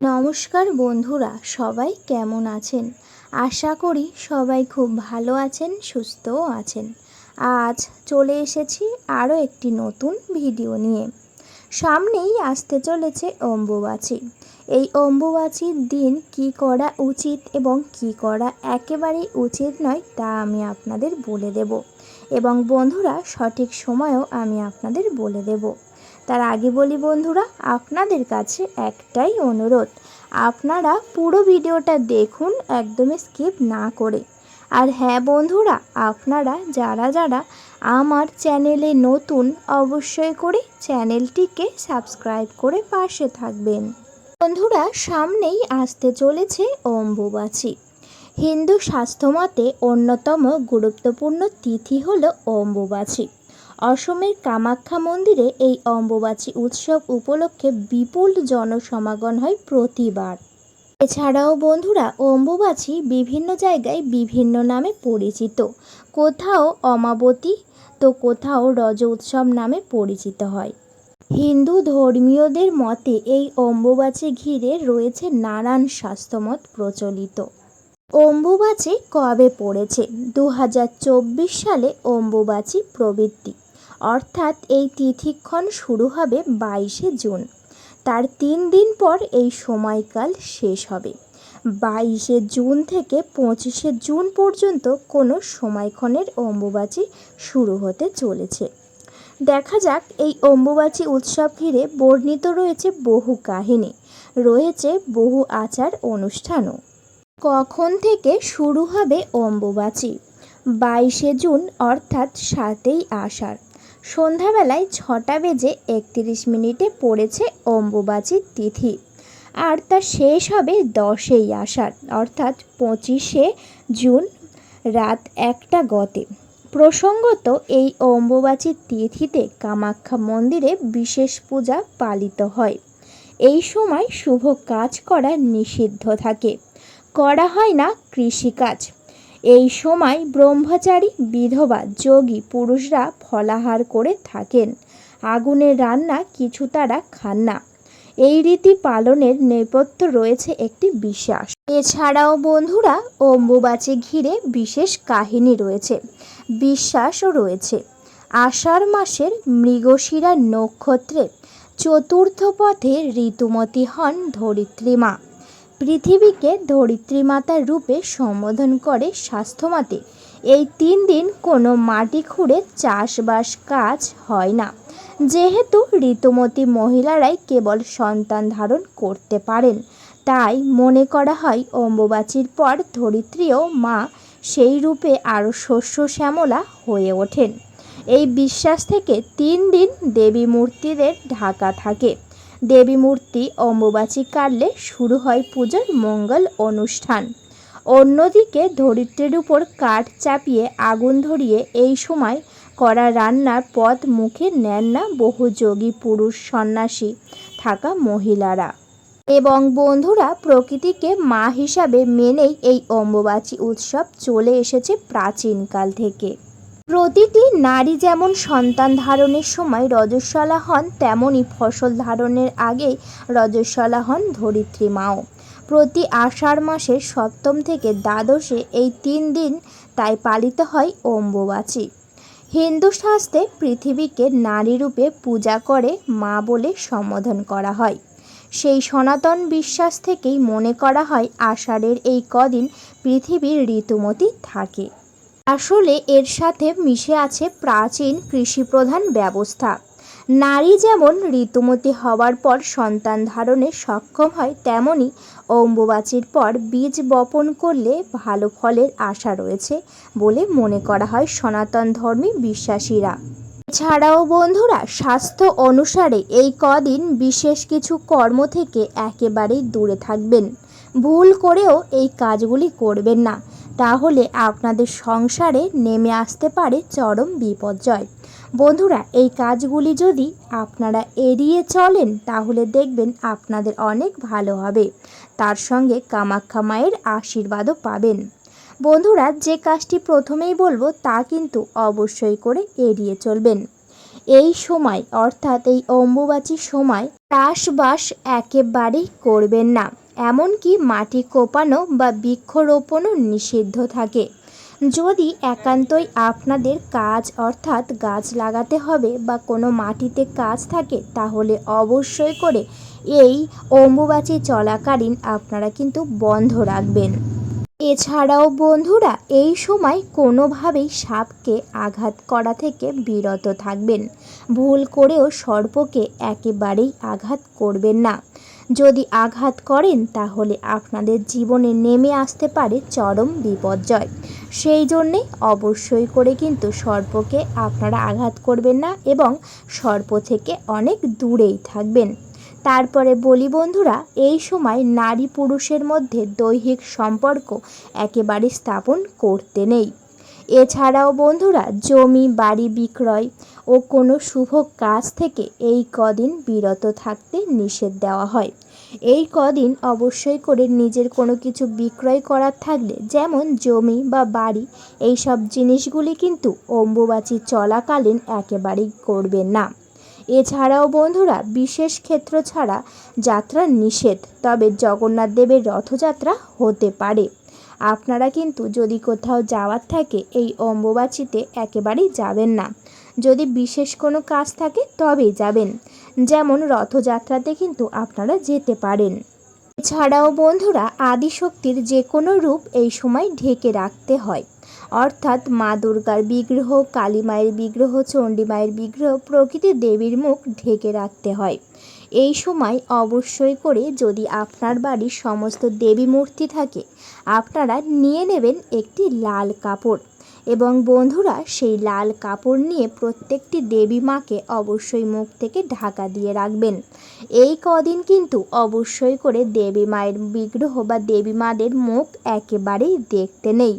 নমস্কার বন্ধুরা, সবাই কেমন আছেন? আশা করি সবাই খুব ভালো আছেন, সুস্থও আছেন। আজ চলে এসেছি আরও একটি নতুন ভিডিও নিয়ে। সামনেই আসতে চলেছে অম্বুবাচী। এই অম্বুবাচীর দিন কি করা উচিত এবং কি করা একেবারেই উচিত নয় তা আমি আপনাদের বলে দেব। এবং বন্ধুরা, সঠিক সময়ও আমি আপনাদের বলে দেব। তার আগে বলি বন্ধুরা, আপনাদের কাছে একটাই অনুরোধ। আপনারা পুরো ভিডিওটা দেখুন, একদমই স্কিপ না করে। আর হ্যাঁ বন্ধুরা, আপনারা যারা যারা আমার চ্যানেলে নতুন, অবশ্যই করে চ্যানেলটিকে সাবস্ক্রাইব করে পাশে থাকবেন। বন্ধুরা, সামনেই আসতে চলেছে অম্বুবাচী। হিন্দু স্বাস্থ্যমতে অন্যতম গুরুত্বপূর্ণ তিথি হল অম্বুবাচী। অসমের কামাখ্যা মন্দিরে এই অম্বুবাচী উৎসব উপলক্ষে বিপুল জনসমাগম হয় প্রতিবার। এছাড়াও বন্ধুরা, অম্বুবাচী বিভিন্ন জায়গায় বিভিন্ন নামে পরিচিত। কোথাও অমাবতী, তো কোথাও রজ উৎসব নামে পরিচিত হয়। হিন্দু ধর্মীয়দের মতে এই অম্বুবাচী ঘিরে রয়েছে নানান স্বাস্থ্যমত প্রচলিত। অম্বুবাচী কবে পড়েছে? দু হাজার চব্বিশ সালে অম্বুবাচী প্রবৃত্তি। অর্থাৎ এই তিথিক্ষণ শুরু হবে বাইশে জুন। তার তিন দিন পর এই সময়কাল শেষ হবে। বাইশে জুন থেকে পঁচিশে জুন পর্যন্ত কোনো সময়ক্ষণের অম্বুবাচী শুরু হতে চলেছে। দেখা যাক এই অম্বুবাচী উৎসব ঘিরে বর্ণিত রয়েছে বহু কাহিনী, রয়েছে বহু আচার অনুষ্ঠানও। কখন থেকে শুরু হবে অম্বুবাচী? বাইশে জুন অর্থাৎ সাতই আষাঢ়। সন্ধ্যাবেলায় ছটা বেজে একত্রিশ মিনিটে পড়েছে অম্বুবাচীর তিথি। আর তা শেষ হবে দশই আষাঢ়, অর্থাৎ পঁচিশে জুন, রাত একটা গতে। প্রসঙ্গত, এই অম্বুবাচীর তিথিতে কামাখ্যা মন্দিরে বিশেষ পূজা পালিত হয়। এই সময় শুভ কাজ করা নিষিদ্ধ থাকে। করা হয় না কৃষিকাজ। এই সময় ব্রহ্মচারী, বিধবা, যোগী, পুরুষরা ফলাহার করে থাকেন। আগুনের রান্না কিছু তারা খান না। এই রীতি পালনের নেপথ্য রয়েছে একটি বিশ্বাস। এছাড়াও বন্ধুরা, অম্বুবাচী ঘিরে বিশেষ কাহিনী রয়েছে, বিশ্বাসও রয়েছে। আষাঢ় মাসের মৃগশিরা নক্ষত্রে চতুর্থ পথে ঋতুমতী হন ধরিত্রীমা পৃথিবীকে ধরিত্রী মাতার রূপে সম্বোধন করে স্বাস্থ্যমতে। এই তিন দিন কোনো মাটি খুঁড়ে চাষবাস কাজ হয় না। যেহেতু ঋতুমতী মহিলারাই কেবল সন্তান ধারণ করতে পারেন, তাই মনে করা হয় অম্বুবাচীর পর ধরিত্রীও মা সেই রূপে আরও শস্য শ্যামলা হয়ে ওঠেন। এই বিশ্বাস থেকে তিন দিন দেবী মূর্তিদের ঢাকা থাকে। দেবী মূর্তি অম্বুবাচী কাটলে শুরু হয় পূজার মঙ্গল অনুষ্ঠান। অন্যদিকে ধরিত্রের উপর কাঠ চাপিয়ে আগুন ধরিয়ে এই সময় করা রান্নার পথ মুখে নেন না বহু যোগী পুরুষ সন্ন্যাসী থাকা মহিলারা। এবং বন্ধুরা, প্রকৃতিকে মা হিসাবে মেনেই এই অম্বুবাচী উৎসব চলে এসেছে প্রাচীনকাল থেকে। প্রতিটি নারী যেমন সন্তান ধারণের সময় রজস্বলা হন তেমনই ফসল ধারণের আগেই রজস্বলা হন ধরিত্রী মাও। প্রতি আষাঢ় মাসের সপ্তম থেকে দ্বাদশে এই তিন দিন তাই পালিত হয় অম্বুবাচী। হিন্দু শাস্ত্রে পৃথিবীকে নারী রূপে পূজা করে মা বলে সম্বোধন করা হয়। সেই সনাতন বিশ্বাস থেকেই মনে করা হয়, আষাঢ়ের এই কদিন পৃথিবীর ঋতুমতি থাকে। আসলে এর সাথে মিশে আছে প্রাচীন কৃষিপ্রধান ব্যবস্থা। নারী যেমন ঋতুমতী হওয়ার পর সন্তান ধারণে সক্ষম হয়, তেমনি অম্বুবাচীর পর বীজ বপন করলে ভালো ফলের আশা রয়েছে বলে মনে করা হয় সনাতন ধর্মী বিশ্বাসীরা। এছাড়াও বন্ধুরা, স্বাস্থ্য অনুসারে এই কদিন বিশেষ কিছু কর্ম থেকে একেবারেই দূরে থাকবেন। ভুল করেও এই কাজগুলি করবেন না। তাহলে আপনাদের সংসারে নেমে আসতে পারে চরম বিপর্যয়। বন্ধুরা, এই কাজগুলি যদি আপনারা এড়িয়ে চলেন, তাহলে দেখবেন আপনাদের অনেক ভালো হবে। তার সঙ্গে কামাখ্যা মায়ের আশীর্বাদও পাবেন। বন্ধুরা, যে কাজটি প্রথমেই বলব, তা কিন্তু অবশ্যই করে এড়িয়ে চলবেন। এই সময়, অর্থাৎ এই অম্বুবাচীর সময়, চাষবাস একেবারেই করবেন না। এমনকি মাটি কোপানো বা বৃক্ষরোপণও নিষিদ্ধ থাকে। যদি একান্তই আপনাদের কাজ অর্থাৎ গাছ লাগাতে হবে বা কোনো মাটিতে কাজ থাকে, তাহলে অবশ্যই করে এই অম্বুবাচী চলাকালীন আপনারা কিন্তু বন্ধ রাখবেন। এছাড়াও বন্ধুরা, এই সময় কোনোভাবেই সাপকে আঘাত করা থেকে বিরত থাকবেন। ভুল করেও সর্পকে একেবারেই আঘাত করবেন না। যদি আঘাত করেন, তাহলে আপনাদের জীবনে নেমে আসতে পারে চরম বিপর্যয়। সেই জন্যে অবশ্যই করে কিন্তু সর্পকে আপনারা আঘাত করবেন না এবং সর্প থেকে অনেক দূরেই থাকবেন। তারপরে বলি বন্ধুরা, এই সময় নারী পুরুষের মধ্যে দৈহিক সম্পর্ক একেবারে স্থাপন করতে নেই। এছাড়াও বন্ধুরা, জমি, বাড়ি বিক্রয় ও কোনো শুভ কাজ থেকে এই কদিন বিরত থাকতে নিষেধ দেওয়া হয়। এই কদিন অবশ্যই করে নিজের কোনো কিছু বিক্রয় করার থাকলে, যেমন জমি বা বাড়ি এই সব জিনিসগুলি কিন্তু অম্বুবাচী চলাকালীন একেবারেই করবেন না। এছাড়াও বন্ধুরা, বিশেষ ক্ষেত্র ছাড়া যাত্রা নিষেধ, তবে জগন্নাথ দেবের রথযাত্রা হতে পারে। আপনারা কিন্তু যদি কোথাও যাওয়ার থাকে, এই অম্বুবাচীতে একেবারেই যাবেন না। যদি বিশেষ কোনো কাজ থাকে তবেই যাবেন। যেমন রথযাত্রাতে কিন্তু আপনারা যেতে পারেন। এছাড়াও বন্ধুরা, আদিশক্তির যে কোনো রূপ এই সময় ঢেকে রাখতে হয়। অর্থাৎ মা দুর্গার বিগ্রহ, কালী মায়ের বিগ্রহ, চণ্ডী মায়ের বিগ্রহ, প্রকৃতি দেবীর মুখ ঢেকে রাখতে হয়। এই সময় অবশ্যই করে যদি আপনার বাড়ির সমস্ত দেবী মূর্তি থাকে, আপনারা নিয়ে নেবেন একটি লাল কাপড়। এবং বন্ধুরা সেই লাল কাপড় নিয়ে প্রত্যেকটি দেবী মাকে অবশ্যই মুখ থেকে ঢাকা দিয়ে রাখবেন। এই কদিন কিন্তু অবশ্যই করে দেবী মায়ের বিগ্রহ বা দেবী মাদের মুখ একেবারেই দেখতে নেই।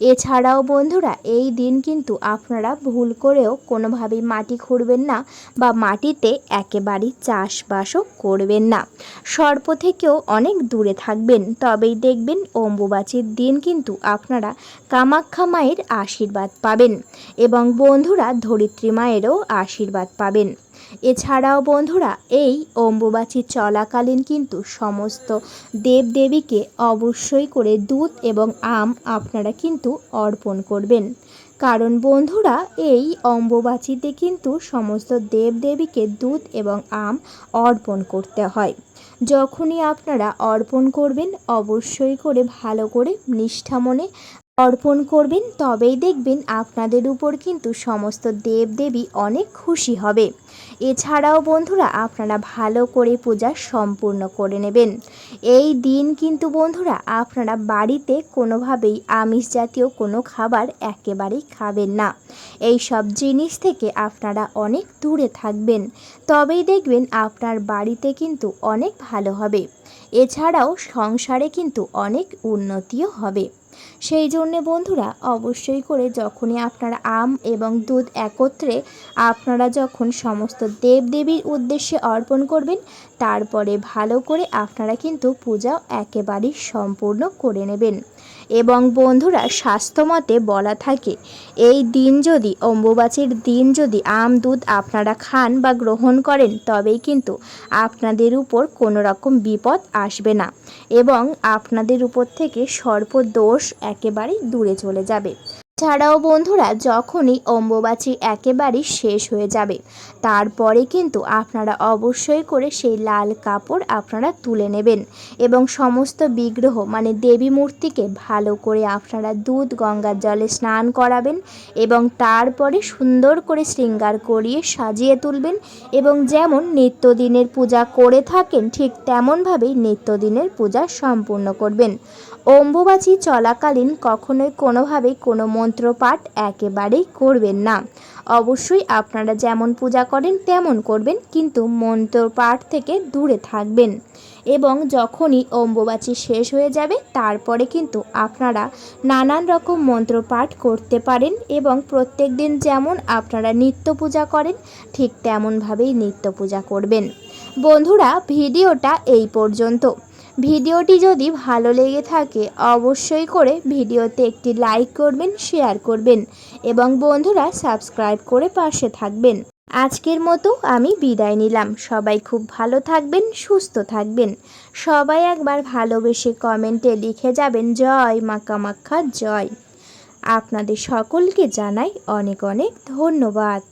এছাড়াও বন্ধুরা, এই দিন কিন্তু আপনারা ভুল করেও কোনোভাবেই মাটি খুঁড়বেন না বা মাটিতে একেবারেই চাষবাসও করবেন না। সর্প থেকেও অনেক দূরে থাকবেন, তবেই দেখবেন অম্বুবাচীর দিন কিন্তু আপনারা কামাখ্যা মায়ের আশীর্বাদ পাবেন এবং বন্ধুরা ধরিত্রী মায়েরও আশীর্বাদ পাবেন। এছাড়াও বন্ধুরা, এই অম্বুবাচী চলাকালীন কিন্তু সমস্ত দেবদেবীকে অবশ্যই করে দুধ এবং আম আপনারা কিন্তু অর্পণ করবেন। কারণ বন্ধুরা, এই অম্বুবাচীতে কিন্তু সমস্ত দেবদেবীকে দুধ এবং আম অর্পণ করতে হয়। যখনই আপনারা অর্পণ করবেন, অবশ্যই করে ভালো করে নিষ্ঠা মনে অর্পণ করবেন, তবেই দেখবেন আপনাদের উপর কিন্তু সমস্ত দেবদেবী অনেক খুশি হবে। এছাড়াও বন্ধুরা, আপনারা ভালো করে পূজা সম্পূর্ণ করে নেবেন। এই দিন কিন্তু বন্ধুরা, আপনারা বাড়িতে কোনোভাবেই আমিষ জাতীয় কোনো খাবার একেবারেই খাবেন না। এই সব জিনিস থেকে আপনারা অনেক দূরে থাকবেন। তবেই দেখবেন আপনার বাড়িতে কিন্তু অনেক ভালো হবে। এছাড়াও সংসারে কিন্তু অনেক উন্নতিও হবে। সেই জন্যে বন্ধুরা, অবশ্যই করে যখনই আপনারা আম এবং দুধ একত্রে আপনারা যখন সমস্ত দেবদেবীর উদ্দেশ্যে অর্পণ করবেন, তারপরে ভালো করে আপনারা কিন্তু পূজা একেবারেই সম্পূর্ণ করে নেবেন। এবং বন্ধুরা স্বাস্থ্যমতে বলা থাকে, এই দিন যদি, অম্বুবাচীর দিন যদি আম, দুধ আপনারা খান বা গ্রহণ করেন, তবেই কিন্তু আপনাদের উপর কোনো রকম বিপদ আসবে না এবং আপনাদের উপর থেকে সর্পদোষ একেবারেই দূরে চলে যাবে। ছাড়াও বন্ধুরা, যখনই অম্বুবাচী একেবারেই শেষ হয়ে যাবে, তারপরে কিন্তু আপনারা অবশ্যই করে সেই লাল কাপড় আপনারা তুলে নেবেন এবং সমস্ত বিগ্রহ মানে দেবী মূর্তিকে ভালো করে আপনারা দুধ, গঙ্গার জলে স্নান করাবেন এবং তারপরে সুন্দর করে শৃঙ্গার করিয়ে সাজিয়ে তুলবেন এবং যেমন নিত্যদিনের পূজা করে থাকেন, ঠিক তেমনভাবেই নিত্যদিনের পূজা সম্পূর্ণ করবেন। অম্বুবাচী চলাকালীন কখনোই কোনোভাবেই কোনো মন্ত্রপাঠ একেবারেই করবেন না। অবশ্যই আপনারা যেমন পূজা করেন, তেমন করবেন, কিন্তু মন্ত্রপাঠ থেকে দূরে থাকবেন এবং যখনই অম্বুবাচী শেষ হয়ে যাবে, তারপরে কিন্তু আপনারা নানান রকম মন্ত্র পাঠ করতে পারেন এবং প্রত্যেক দিন যেমন আপনারা নিত্য পূজা করেন, ঠিক তেমনভাবেই নিত্য পূজা করবেন। বন্ধুরা, ভিডিওটা এই পর্যন্ত। ভিডিওটি যদি ভালো লেগে থাকে, অবশ্যই করে ভিডিওতে একটি লাইক করবেন, শেয়ার করবেন এবং বন্ধুরা সাবস্ক্রাইব করে পাশে থাকবেন। আজকের মতো আমি বিদায় নিলাম। সবাই খুব ভালো থাকবেন, সুস্থ থাকবেন। সবাই একবার ভালোবেসে কমেন্টে লিখে যাবেন, জয় মা কামাখ্যা জয়। আপনাদের সকলকে জানাই অনেক অনেক ধন্যবাদ।